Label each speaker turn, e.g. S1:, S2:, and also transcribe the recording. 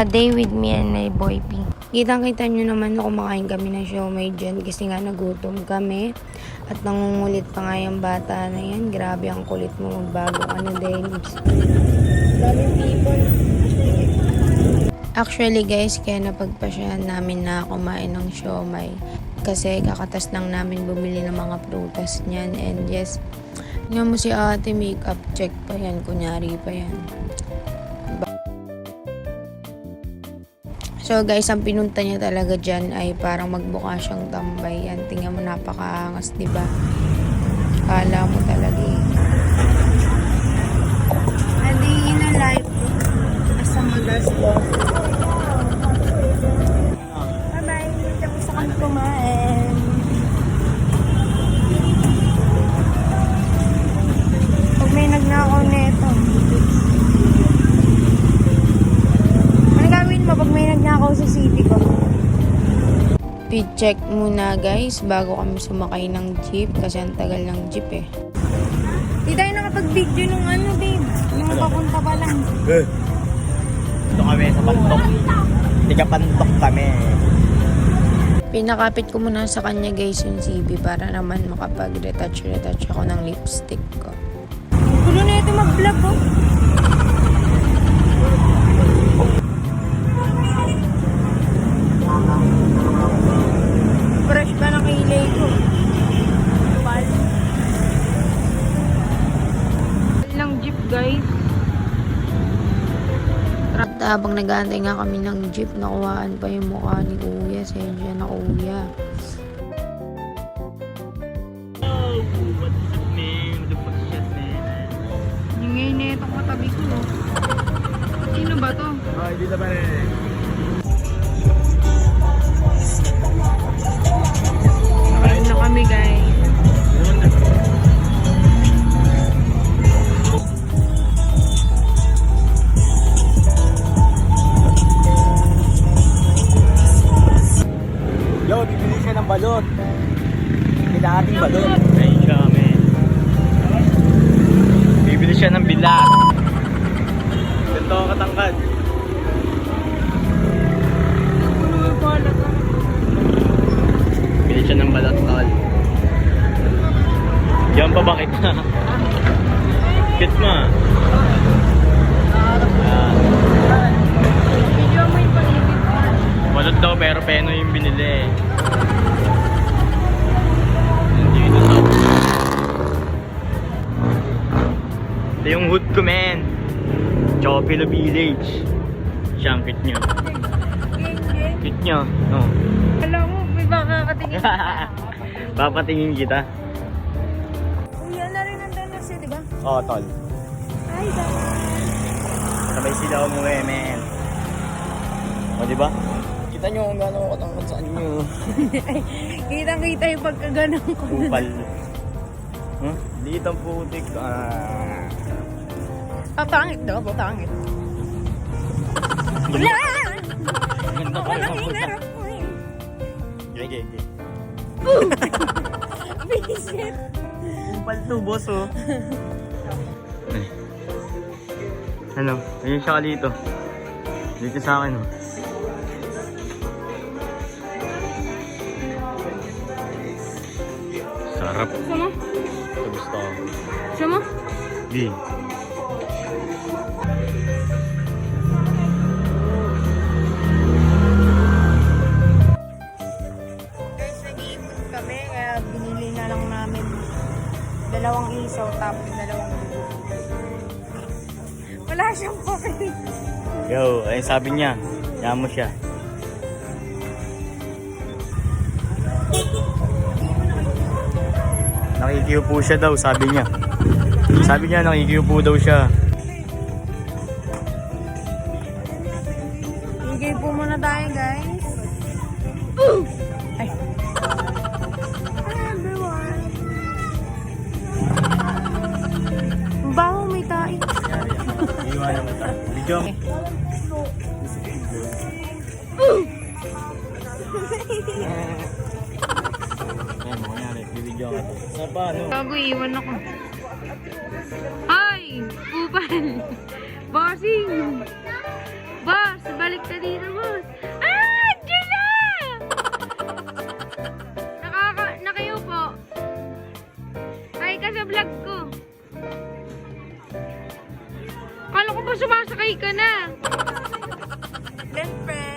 S1: A day with me and my boy P. Kitang-kita nyo naman na kumakain kami ng siomay dyan kasi nga nagutom kami. At nangungulit pa nga yung bata na yan. Grabe ang kulit mo magbago ka na Dennis. Daming people. Actually guys, kaya napagpasyahan namin na kumain ng siomay. Kasi kakatas lang namin bumili ng mga prutas niyan. And yes, nga mo si ate makeup check pa yan. Kunyari pa yan. So guys, ang pinunta niya talaga dyan ay parang magbuka siyang tambay. Yan, tingnan mo napakaangas, di ba? Kala mo talaga eh. Adi in a life. Asa magas ko. Bye-bye. Nagnakaw sa city ko? check muna guys bago kami sumakay ng jeep kasi ang tagal ng jeep eh. Di tayo nakapag-video nung ano babe. Nung papunta pa lang.
S2: Ito kami sa pantok. Tiga pantok kami.
S1: Pinakapit ko muna sa kanya guys yung CB para naman makapag-retouch-retouch ako ng lipstick ko. Gulo na ito mag-vlog oh. Guys. At habang nag-aantay nga kami ng jeep, nakuhaan pa yung mukha ni Kuya. Sensya na Kuya. Yung ngayon na itong katabi ko. no? Sino ba to?
S2: Oh, dito pa rin. Bilating balot. Ay, kami. Bibili siya ng bilat. Ganito ang katangkad. Bibili siya ng balot, tol. Yan pa bakit na? Kit ma. Ito yung hood ko men. Chopilo Village. Siya ang kit nyo. Kit nyo. No.
S1: Alam mo, may baka katingin
S2: Papatingin kita.
S1: Kuya na rin nandun na siya, di ba?
S2: Oo, tol.
S1: Ay, dapat.
S2: Sabay sila umuwi, men. O, di ba? Kita nyo kung gaano ako katangkad sa inyo.
S1: Kitang-kita yung pagkaganong ko.
S2: Upal. Huh? Liit ang putik. Ah.
S1: Papangit daw, papangit. Wala!
S2: Ko
S1: Walang
S2: yung
S1: hinarap mo eh.
S2: Gay, gay, gay.
S1: Visit.
S2: Upal to, boss, oh. ano? Ayun siya dito. Dito sa akin, oh. Sarap.
S1: Gusto mo?
S2: Gusto ko.
S1: Gusto mo?
S2: Di.
S1: Dalawang isaw tapos dalawang dugo. Wala siyang papel.
S2: Yo, ayun sabi niya. Yaman mo siya. Nakikiupo siya daw, sabi niya. Sabi niya, nakikiupo daw siya.
S1: Igay po muna tayo, guys. Ay.
S2: Jom. Ayan, mangyari. Bibidyo ka. Sa paano?
S1: Bago iwan ako. Ay! Upal! Bossing! Boss! Balik ka dito, boss! Ah! Diyan na! Nakaka... Nakayupo. Ay, ka sa vlog ko. Akala ko ba sumasakay ka na? Then friend.